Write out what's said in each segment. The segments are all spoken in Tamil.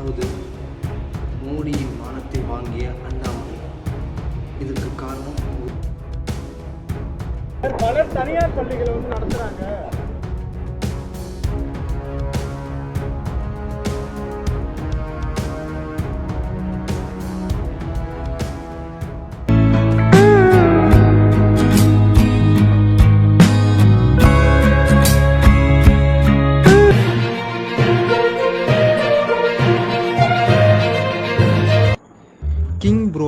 அதாவது மோடியின் மானத்தை வாங்கிய அண்ணாமலை. இதுக்கு காரணம் பலர் தனியார் பள்ளிகளை வந்து நடத்துறாங்க.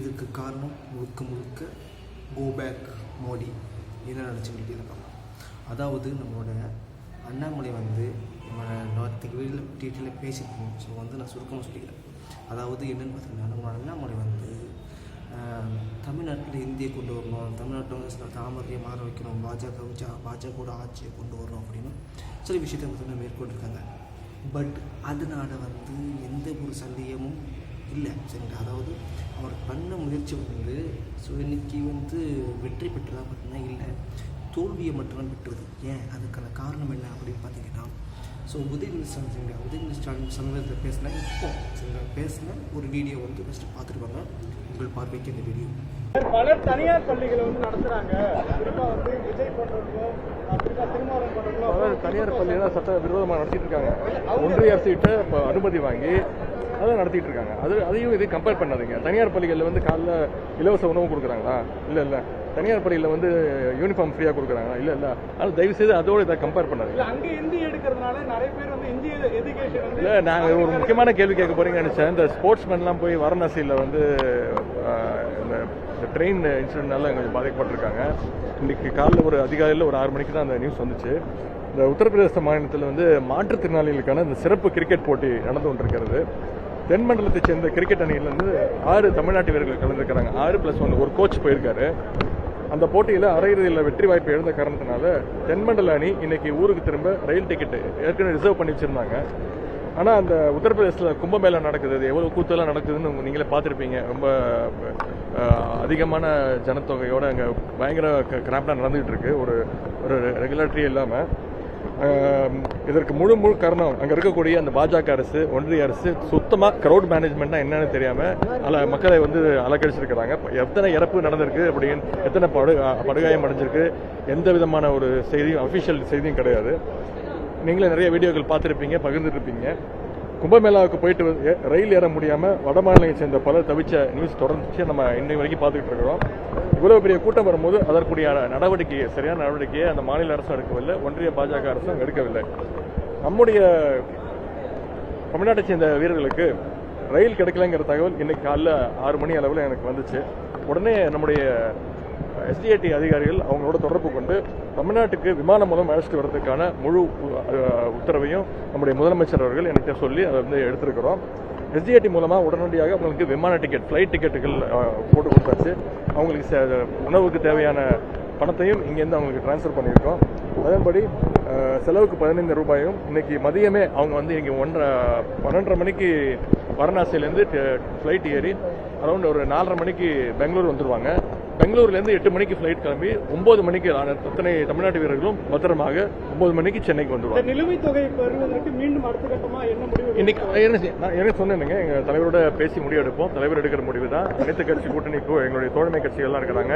இதற்கு காரணம் முழுக்க முழுக்க கோ பேக் மோடி என்ன நினச்சிக்கிட்டே இருக்காங்க அதாவது நம்மளோட அண்ணாமலை வந்து நம்ம நார்த்துக்கு வெளியில் டீட்டெயிலாக பேசியிருக்கோம். ஸோ வந்து நான் சுருக்கமாக சொல்லிக்கிறேன். அதாவது என்னென்னு பார்த்தீங்கன்னா நம்மளோட அண்ணாமலை வந்து தமிழ்நாட்டில் இந்தியை கொண்டு வரணும். தமிழ்நாட்டை வந்து தாமரையை மாற வைக்கணும். பாஜக பாஜகவோட ஆட்சியை கொண்டு வரணும் அப்படின்னு சில விஷயத்தை பார்த்தீங்கன்னா மேற்கொண்டிருக்காங்க. பட் அதனால வந்து எந்த ஒரு சந்தேகமும் இல்லை. சரிங்களா? அதாவது அவர் பண்ண முயற்சி வந்து ஸோ வந்து வெற்றி பெற்றதா பார்த்தீங்கன்னா இல்லை தோல்வியை மட்டும்தான் பெற்றது. ஏன்? அதுக்கான காரணம் என்ன அப்படின்னு பார்த்தீங்கன்னா ஸோ உதயநிதி ஸ்டாலின் சரிங்களா? உதயநிதி ஸ்டாலின் சமூகத்தில் பேசின இப்போ சரிங்களா? பேசின ஒரு வீடியோ வந்து ஃபஸ்ட்டு பார்த்துருப்பாங்க உங்கள் பார்வைக்கு இந்த வீடியோ. பலர் தனியார் பள்ளிகளை வந்து நடத்துறாங்க. குறிப்பா வந்து விஜய் போன்றவர்களும் அஹ் குறிப்பா திருமாவளவன் அதாவது போன்றவர்களும் தனியார் பள்ளியெல்லாம் சட்ட விரோதமாக நடத்திட்டு இருக்காங்க. ஒன்றிய அரசு அனுமதி வாங்கி அதை நடத்திட்டு இருக்காங்க. அது அதையும் இது கம்பேர் பண்ணாதீங்க. தனியார் பள்ளிகளில் வந்து காலைல இலவச உணவு கொடுக்குறாங்களா? இல்லை இல்லை. தனியார் பள்ளியில் வந்து யூனிஃபார்ம் ஃப்ரீயாக கொடுக்குறாங்களா? இல்லை இல்லை. அதனால் தயவு செய்து அதோட இதை கம்பேர் பண்ணாதீங்க. அங்க ஹிந்தி எடுக்கிறதுனால நிறைய பேர் வந்து ஹிந்தி எஜுகேஷன் இல்லை நான் ஒரு முக்கியமான கேள்வி கேட்க போறீங்கன்னு நினச்சேன். இந்த ஸ்போர்ட்ஸ்மேன்லாம் போய் வாரணாசியில் வந்து இந்த ட்ரெயின் இன்சிடென்ட்னால கொஞ்சம் பாதிக்கப்பட்டிருக்காங்க. இன்னைக்கு காலைல ஒரு அதிகாலையில் ஒரு ஆறு மணிக்கு தான் அந்த நியூஸ் வந்துச்சு. இந்த உத்தரப்பிரதேச மாநிலத்தில் வந்து மாற்றுத்திறனாளிகளுக்கான இந்த சிறப்பு கிரிக்கெட் போட்டி நடந்து கொண்டிருக்கிறது. தென்மண்டலத்தை சேர்ந்த கிரிக்கெட் அணியிலேருந்து ஆறு தமிழ்நாட்டு வீரர்கள் கலந்துருக்கிறாங்க. ஆறு ப்ளஸ் ஒன்று ஒரு கோச் போயிருக்காரு. அந்த போட்டியில் அரையிறுதியில் வெற்றி வாய்ப்பு எழுந்த காரணத்தினால தென்மண்டல அணி இன்னைக்கு ஊருக்கு திரும்ப ரயில் டிக்கெட் ஏற்கனவே ரிசர்வ் பண்ணி வச்சிருந்தாங்க. ஆனால் அந்த உத்தரப்பிரதேசத்தில் கும்பமேளா நடக்குது. அது எவ்வளோ கூத்தெல்லாம் நடக்குதுன்னு நீங்களே பார்த்துருப்பீங்க. ரொம்ப அதிகமான ஜனத்தொகையோடு அங்கே பயங்கர கிராப்டாக நடந்துகிட்டு இருக்கு. ஒரு ஒரு ரெகுலேட்டரி இல்லாமல் இதற்கு முழு முழு காரணம் அங்கே இருக்கக்கூடிய அந்த பாஜக அரசு ஒன்றிய அரசு சுத்தமாக க்ரௌட் மேனேஜ்மெண்ட்னா என்னன்னு தெரியாமல் அல மக்களை வந்து அலக்கழிச்சிருக்கிறாங்க எத்தனை இறப்பு நடந்திருக்கு அப்படின்னு எத்தனை படு படுகாயம் அடைஞ்சிருக்கு எந்த விதமான ஒரு செய்தியும் அஃபிஷியல் செய்தியும் கிடையாது. நீங்களே நிறைய வீடியோக்கள் பார்த்துருப்பீங்க பகிர்ந்துருப்பீங்க. கும்பமேளாவுக்கு போயிட்டு ரயில் ஏற முடியாமல் வட மாநிலங்களை சேர்ந்த பலர் தவிச்ச நியூஸ் தொடர்ந்துச்சு. நம்ம இன்னை வரைக்கும் பார்த்துக்கிட்டு இருக்கிறோம். இவ்வளோ பெரிய கூட்டம் வரும்போது அதற்குரிய நடவடிக்கையை சரியான நடவடிக்கையை அந்த மாநில அரசும் எடுக்கவில்லை. ஒன்றிய பாஜக அரசும் எடுக்கவில்லை. நம்முடைய தமிழ்நாட்டை சேர்ந்த வீரர்களுக்கு ரயில் கிடைக்கலங்கிற தகவல் இன்னைக்கு காலைல ஆறு மணி அளவில் எனக்கு வந்துச்சு. உடனே நம்முடைய எஸ்டிஏடி அதிகாரிகள் அவங்களோட தொடர்பு கொண்டு தமிழ்நாட்டுக்கு விமானம் மூலம் அழைச்சிட்டு வர்றதுக்கான முழு உத்தரவையும் நம்முடைய முதலமைச்சர் அவர்கள் என்கிட்ட சொல்லி அதை வந்து எடுத்திருக்கிறோம். எஸ்டிஏடி மூலமாக உடனடியாக அவங்களுக்கு விமான டிக்கெட் ஃப்ளைட் டிக்கெட்டுகள் போட்டு கொடுத்தாச்சு. அவங்களுக்கு உணவுக்கு தேவையான பணத்தையும் இங்கேருந்து அவங்களுக்கு ட்ரான்ஸ்ஃபர் பண்ணியிருக்கோம். அதன்படி செலவுக்கு பதினைந்து ரூபாயும் இன்னைக்கு மதியமே அவங்க வந்து இங்கே ஒன்றரை பன்னெண்டரை மணிக்கு வாரணாசியிலேருந்து ஃப்ளைட் ஏறி அரௌண்ட் ஒரு நாலரை மணிக்கு பெங்களூர் வந்துடுவாங்க பெங்களூர்லேருந்து எட்டு மணிக்கு ஃப்ளைட் கிளம்பி ஒன்பது மணிக்கு அத்தனை தமிழ்நாட்டு வீரர்களும் பத்திரமாக ஒன்பது மணிக்கு சென்னைக்கு இந்த வந்துருவாங்க நிலுவைத் தொகை பெறுவதற்கு மீண்டும் அடுத்த கட்டமா என்ன முடிவு இன்னைக்கு நான் என்ன சொன்னேனுங்க எங்க தலைவரோட பேசி முடிவு எடுப்போம். தலைவர் எடுக்கிற முடிவு தான். அனைத்து கட்சி கூட்டணிக்கும் எங்களுடைய தோழமை கட்சிகள்லாம் இருக்கிறாங்க.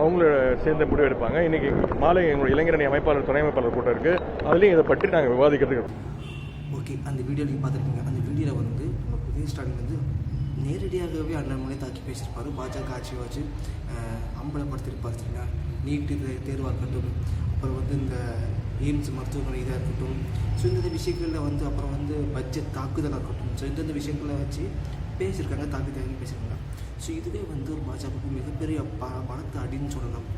அவங்கள சேர்ந்து முடிவு எடுப்பாங்க. இன்னைக்கு மாலை எங்களுடைய இளைஞரணி அமைப்பாளர் துணை அமைப்பாளர் கூட்டம் இருக்கு. அதுலயும் இதை பற்றி நாங்கள் விவாதிக்கிறதுக்கு ஓகே அந்த வீடியோ நீங்கள் பார்த்துருப்பீங்க. அந்த வீடியோவில் வந்து நம்ம புதிய ஸ்டாலின் வந்து நேரடியாகவே அண்ணாமலை தாக்கி பேசியிருப்பார். பாஜக ஆட்சியை வச்சு அம்பலப்படுத்தியிருப்பார் சரிங்களா? நீட்டு தேர்வாக இருக்கட்டும் அப்புறம் வந்து இந்த எய்ம்ஸ் மருத்துவமனை இதாக இருக்கட்டும் ஸோ இந்த விஷயங்களில் வந்து அப்புறம் வந்து பட்ஜெட் தாக்குதலாக இருக்கட்டும் ஸோ இந்தந்த விஷயங்களை வச்சு பேசியிருக்காங்க தாக்கி தாக்கி பேசியிருக்காங்க. ஸோ இதுவே வந்து ஒரு பாஜகவுக்கு மிகப்பெரிய ப பலத்த அடின்னு சொல்லலாம்.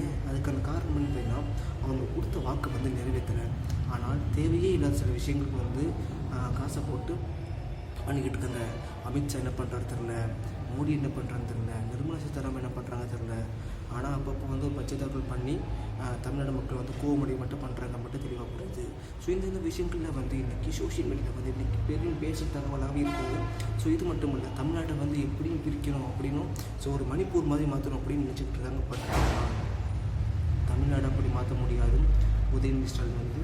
ஏன்? அதுக்கான காரணம் என்ன பார்த்தீங்கன்னா அவங்க கொடுத்த வாக்கை வந்து நிறைவேற்றலை. ஆனால் தேவையே இல்லாத சில விஷயங்களுக்கு வந்து காசை போட்டு பண்ணிக்கிட்டு இருக்காங்க. அமித்ஷா என்ன பண்ணுறாரு தெரில மோடி என்ன பண்ணுறான்னு தெரில நிர்மலா சீதாராமன் என்ன பண்ணுறாங்க தெரில ஆனால் அப்பப்போ வந்து பச்சை தாக்கல் பண்ணி தமிழ்நாடு மக்கள் வந்து கோவமடி மட்டும் பண்ணுறாங்க மட்டும் தெளிவாக புரியுது. ஸோ இந்த இந்த விஷயங்களில் வந்து இன்றைக்கி சோஷியல் மீடியாவில் வந்து இன்றைக்கி பெரும் பேசும் தகவலாகவே இருக்குது. ஸோ இது மட்டும் இல்லை தமிழ்நாட்டை வந்து எப்படியும் பிரிக்கணும் அப்படின்னும் ஸோ ஒரு மணிப்பூர் மாதிரி மாற்றணும் அப்படின்னு நினச்சிக்கிட்டு இருக்காங்க. பட் தமிழ்நாடு அப்படி மாற்ற முடியாது. உதயநிதி ஸ்டாலின் வந்து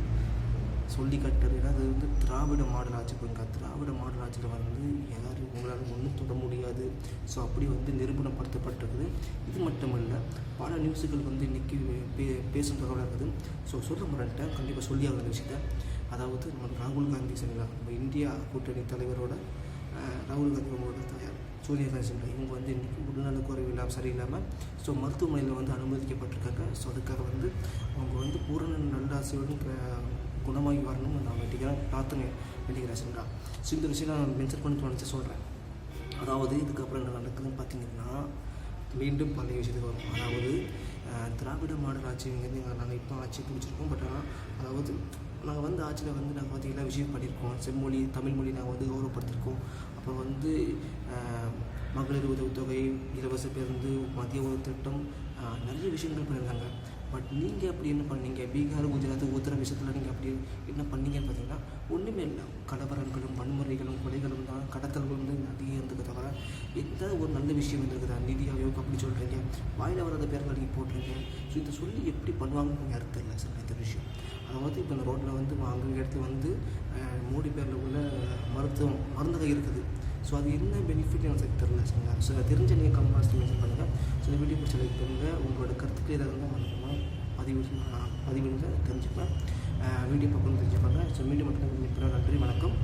சொல்லி கட்டுறது ஏன்னா அது வந்து திராவிட மாடல் ஆட்சி பண்ணுங்க திராவிட மாடல் ஆட்சியில் வந்து யாரும் உங்களால் ஒன்றும் தொட முடியாது. ஸோ அப்படி வந்து நிரூபணப்படுத்தப்பட்டிருக்குது. இது மட்டும் இல்லை பல நியூஸுகள் வந்து இன்றைக்கி பே பேசும் தகவலாக இருக்குது. ஸோ சொல்ல முறைன்ட்டேன் கண்டிப்பாக சொல்லி ஆகிற விஷயத்த. அதாவது நம்ம ராகுல் காந்தி சரிங்களா நம்ம இந்தியா கூட்டணி தலைவரோட ராகுல் காந்தி அவங்களோட தாயார் சோனியா காந்தி சரிங்களா இவங்க வந்து இன்றைக்கி உடல்நல குறைவு இல்லாமல் சரியில்லாமல் ஸோ மருத்துவமனையில் வந்து அனுமதிக்கப்பட்டிருக்காங்க. ஸோ அதுக்காக வந்து அவங்க வந்து பூரண நல்லாசையுடன் குணமாகி வரணும்னு நான் வேண்டிக்கிறேன். பிரார்த்தனை வேண்டிக்கிறேன் சரிங்களா ஸோ இந்த விஷயம் நான் மென்ஷன் பண்ணி தோணுச்சு சொல்கிறேன் அதாவது இதுக்கப்புறம் என்ன நடக்குதுன்னு பார்த்தீங்கன்னா மீண்டும் பழைய விஷயத்துக்கு வரும். அதாவது திராவிட மாடல் ஆட்சிங்கிறது எங்கள் நாங்கள் இப்போ ஆட்சி பிடிச்சிருக்கோம் பட் ஆனால் அதாவது நாங்கள் வந்து ஆட்சியில் வந்து நாங்கள் வந்து எல்லா விஷயம் பண்ணியிருக்கோம். செம்மொழி தமிழ் மொழி நாங்கள் வந்து கௌரவப்படுத்தியிருக்கோம். அப்புறம் வந்து மகளிர் உதவித்தொகை இலவச பேருந்து மதிய உணவு திட்டம் நிறைய விஷயங்கள் பண்ணியிருந்தாங்க பட் நீங்கள் அப்படி என்ன பண்ணீங்க? பீகார் குஜராத் உத்தரப்பிரதேசத்தில் நீங்கள் அப்படி என்ன பண்ணீங்கன்னு பார்த்தீங்கன்னா ஒன்றுமே இல்லை. கலவரங்களும் வன்முறைகளும் கொலைகளும் தான் கடத்தல்களும் வந்து நிறைய இருந்தது தவிர எந்த ஒரு நல்ல விஷயம் இருந்திருக்குதா நிதி ஆயோக் அப்படி சொல்கிறீங்க வாயில் வராத பேர்கள் நீங்கள் போடுறீங்க ஸோ இதை சொல்லி எப்படி பண்ணுவாங்கன்னு அர்த்தம் இல்லை சார் இந்த விஷயம். அதாவது இப்போ இந்த ரோட்டில் வந்து அங்கே இடத்துல வந்து மோடி பேரில் உள்ள மருத்துவம் மருந்தகம் இருக்குது. ஸோ அது என்ன பெனிஃபிட் எனக்கு தெரியல சரிங்களா? ஸோ அதை தெரிஞ்ச நீங்கள் கம்மாஸ்ட் மென்ஷன் பண்ணுங்கள் ஸோ இந்த வீடியோ பிடிச்ச லைக் பண்ணுங்கள் உங்களோட கருத்துக்கு ஏதாவது இருந்தால் மறக்காம பதிவு பதிவு தெரிஞ்சுப்பேன். வீடியோ பக்கம் தெரிஞ்சுப்பாங்க. ஸோ மீண்டும் மட்டும் நன்றி வணக்கம்.